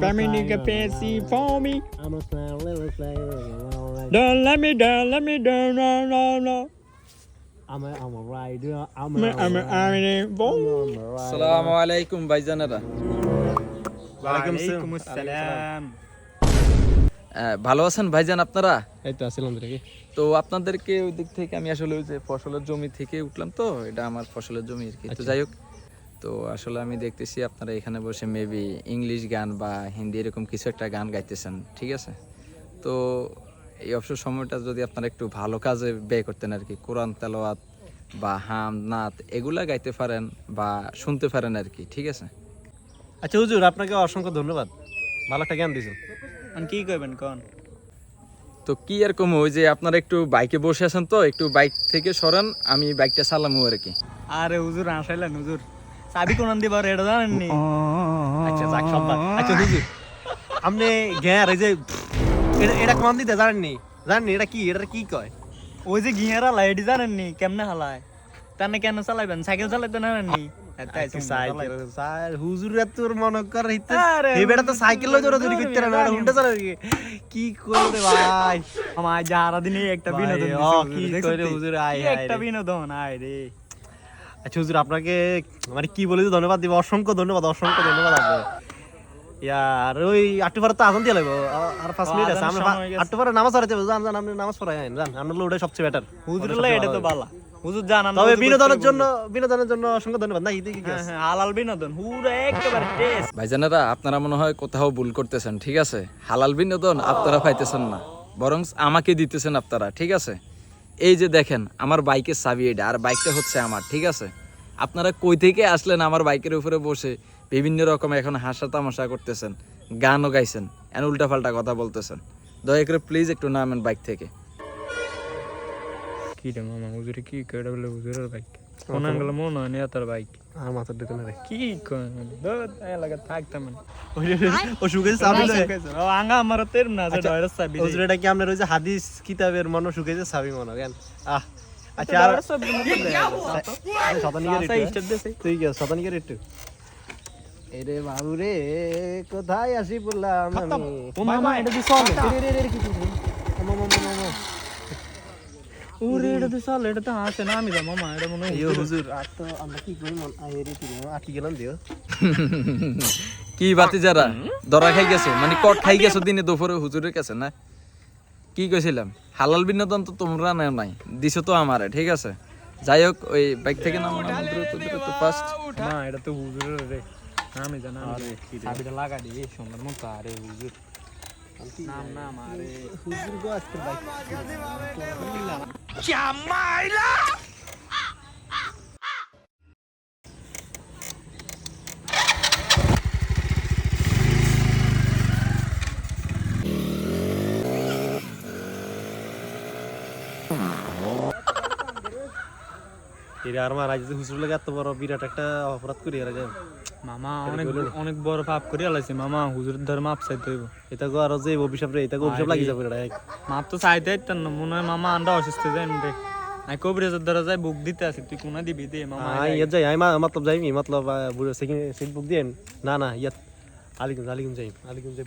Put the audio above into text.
Family capacity for me. Don't let me down, let me down, no, no, no. I'm a, I'm a rider. I'm I'm a, I'm a, I'm a, boom. সালামু আলাইকুম ভাইজানেরা ওয়ালাইকুম আসসালাম ভালো আছেন ভাইজান আপনারা? এই তো আসছিলাম দেখি তো আপনাদেরকে ওই দিক থেকে আমি আসলে ওই যে ফসলের জমি থেকে উঠলাম তো এটা আমার ফসলের জমি আর কি। তো যাই হোক তো আসলে আমি দেখতেছি আপনারা এখানে বসে মেবি ইংলিশ গান বা হিন্দি এরকম কিছু একটা গান গাইতেছেন ঠিক আছে? তো এই অবসর সময়টা যদি আপনারা একটু ভালো কাজে ব্যয় করতেন আর কি কোরআন তেলাওয়াত বা হাম নাত এগুলা গাইতে পারেন বা শুনতে পারেন আর কি ঠিক আছে? আচ্ছা হুজুর আপনাকে অসংখ্য ধন্যবাদ। ভালো একটা জ্ঞান দিয়েছেন। এখন কি করবেন কোন? তো কি আর কম ওই যে আপনারা একটু বাইকে বসে আছেন তো একটু বাইক থেকে সরান আমি বাইকটা চালামু আর কি। আরে হুজুর আসাইলেন হুজুর। চাবি কোন দিবার এটা জানেননি? আচ্ছা যাক সম্মান আচ্ছা হুজুর। আপনি জ্ঞান এই যে এটা এটা কোন দিতে জানেননি জানেননি এটা কি? এটা কি কয়? ওই যে গিয়ারা লাইট জানেননি কেমনে হালায়? তানে কেন চালাইবেন? সাইকেল চালাইতে জানেননি কি? ভাই? আমার যারা দিনে একটা বিনোদন কি হুজুর, করে আয়, একটা বিনোদন আয় রে। আচ্ছা হুজুর আপনাকে মানে কি বলে ধন্যবাদ দিব অসংখ্য ধন্যবাদ অসংখ্য ধন্যবাদ আপনাকে। ইয়ার ওই আটটু পরে তো আজান দিয়ে লাগবো। আ- আর পাঁচ ও, মিনিট আছে আজানের আমরা সময় গেছে। আটটু পরে নামাজ পড়াইতে হবে জান জান আপনি নামাজ পড়াই আইন জান। আপনার ওটাই সবচেয়ে বেটার হুজুর লাই এটা তো বালা। হুজুর জানান তবে বিনোদনের জন্য বিনোদনের জন্য অসংখ্য ধন্যবাদ। না ইদি কি কি আছে? হালাল বিনোদন। হুরা একেবারে টেস্ট ভাইজানেরা আপনারা মনে হয় কোথাও ভুল করতেছেন ঠিক আছে? হালাল বিনোদন আপনারা পাইতেছেন না। বরং আমাকে দিতেছেন আপনারা ঠিক আছে? এই যে দেখেন আমার বাইকের চাবি এটা আর বাইকটা হচ্ছে আমার ঠিক আছে? আপনারা কই থেকে আসলেন আমার বাইকের উপরে বসে? বিভিন্ন রকম এখন হাসা তামাশা করতেছেন গানও গাইছেন এন উল্টাপাল্টা কথা বলতেছেন। দয়া করে প্লিজ একটু নামেন বাইক থেকে। কি রে মামা হুজুরে কি কইরা বলে হুজুরের বাইক কোন মন হয় না তার বাইক আর মাথার দোকানে রে। কি দত এলাকা থাকতাম না ওই ও চাবি লয়। ও আঙ্গা আমার তের না যে আচ্ছা, হুজুর এটা কি যে হাদিস কিতাবের মনে শুকেছে চাবি মনে জ্ঞান আহ আচ্ছা আর আচ্ছা শতানিকের একটু। এরে বাবু রে কোথায় আসি বললাম আমি? ও মামা এটা দি রে, রে, রে, রে, কি করছিস? আমা, আমা, আমা, আমা। ওরে এটা দি চলে এটা তো হাসে না আমি যা মামা এটা মনে হয় হুজুর। আর তো আমরা কি করি মন আয় কি আটকে গেলাম দিও। কি বাতি যারা? দরা খাই গেছো? মানে কট খাই গেছো দিনে দুপুরে হুজুরের কাছে না? কি কইছিলাম? হালাল বিনোদন তো তোমরা নেও নাই দিছো তো আমারে ঠিক আছে? যাই হোক ওই বাইক থেকে নামো নামো দ্রুত দ্রুত ফার্স্ট মা এটা তো হুজুরের রে। আমি জানা চাবিটা লাগা দি সুন্দর মতো আরে হুজুর। নাম নাম আরে। হুজুর গো আজকে বাইক এর আর মারা যে হুজুর লাগে এত বড় বিরাট একটা অপরাধ করি আর যে মামা অনেক অনেক বড় পাপ করে আলাইছে। মামা হুজুর ধর মাপ চাইতে হইব। এটা গো আর যে অভিশাপ রে এটা গো অভিশাপ লাগি যাবে রে মাপ তো চাইতে আইতাম মনে মামা আন্ডা অসুস্থ যাই রে আই কবরে যত ধরা যায় বুক দিতে আছে তুই কোনা দিবি দে মামা আই ইয়া যাই আই মতলব যাইমি মতলব বুড়ো সেকিং সেট বুক দেন না না ইয়া আলিকুম আলিকুম যাই আলিকুম যাই